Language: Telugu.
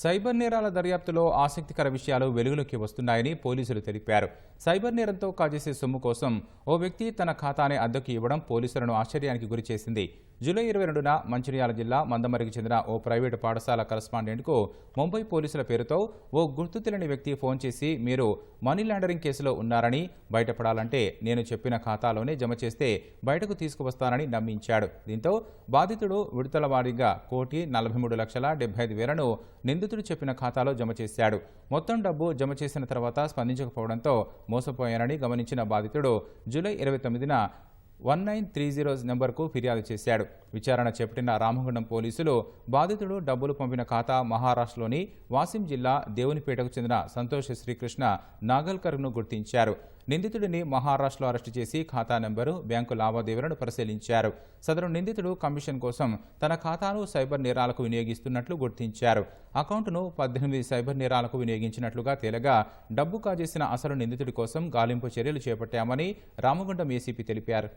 సైబర్ నేరాల దర్యాప్తులో ఆసక్తికర విషయాలు వెలుగులోకి వస్తున్నాయని పోలీసులు తెలిపారు. సైబర్ నేరంతో కాజేసే సొమ్ము కోసం ఓ వ్యక్తి తన ఖాతాని అద్దెకు ఇవ్వడం పోలీసులను ఆశ్చర్యానికి గురిచేసింది జూలై ఇరవై రెండున మంచిర్యాల జిల్లా మందమరికి చెందిన ఓ ప్రైవేటు పాఠశాల కరస్పాండెంట్కు ముంబై పోలీసుల పేరుతో ఓ గుర్తు తెలియని వ్యక్తి ఫోన్ చేసి మీరు మనీ లాండరింగ్ కేసులో ఉన్నారని బయటపడాలంటే నేను చెప్పిన ఖాతాలోనే జమ చేస్తే బయటకు తీసుకువస్తానని నమ్మించాడు. దీంతో బాధితుడు విడుదల వారీగా కోటి నలభై మూడు లక్షల డెబ్బై ఐదు వేలను నిందితుడు చెప్పిన ఖాతాలో జమ చేశాడు. మొత్తం డబ్బు జమ చేసిన తర్వాత స్పందించకపోవడంతో మోసపోయానని గమనించిన బాధితుడు జూలై ఇరవై తొమ్మిదిన వన్ నైన్ త్రీ జీరో నెంబర్కు ఫిర్యాదు చేశాడు. విచారణ చేపట్టిన రామగుండం పోలీసులు బాధితుడు డబ్బులు పంపిన ఖాతా మహారాష్ట్రలోని వాసిం జిల్లా దేవునిపేటకు చెందిన సంతోష్ శ్రీకృష్ణ నాగల్కర్ను గుర్తించారు. నిందితుడిని మహారాష్ట్రలో అరెస్టు చేసి ఖాతా నెంబరు బ్యాంకు లావాదేవీలను పరిశీలించారు. సదరు నిందితుడు కమిషన్ కోసం తన ఖాతాను సైబర్ నేరాలకు వినియోగిస్తున్నట్లు గుర్తించారు. అకౌంట్ను పద్దెనిమిది సైబర్ నేరాలకు వినియోగించినట్లుగా తేలగా డబ్బు కాజేసిన అసలు నిందితుడి కోసం గాలింపు చర్యలు చేపట్టామని రామగుండం ఏసీపీ తెలిపారు.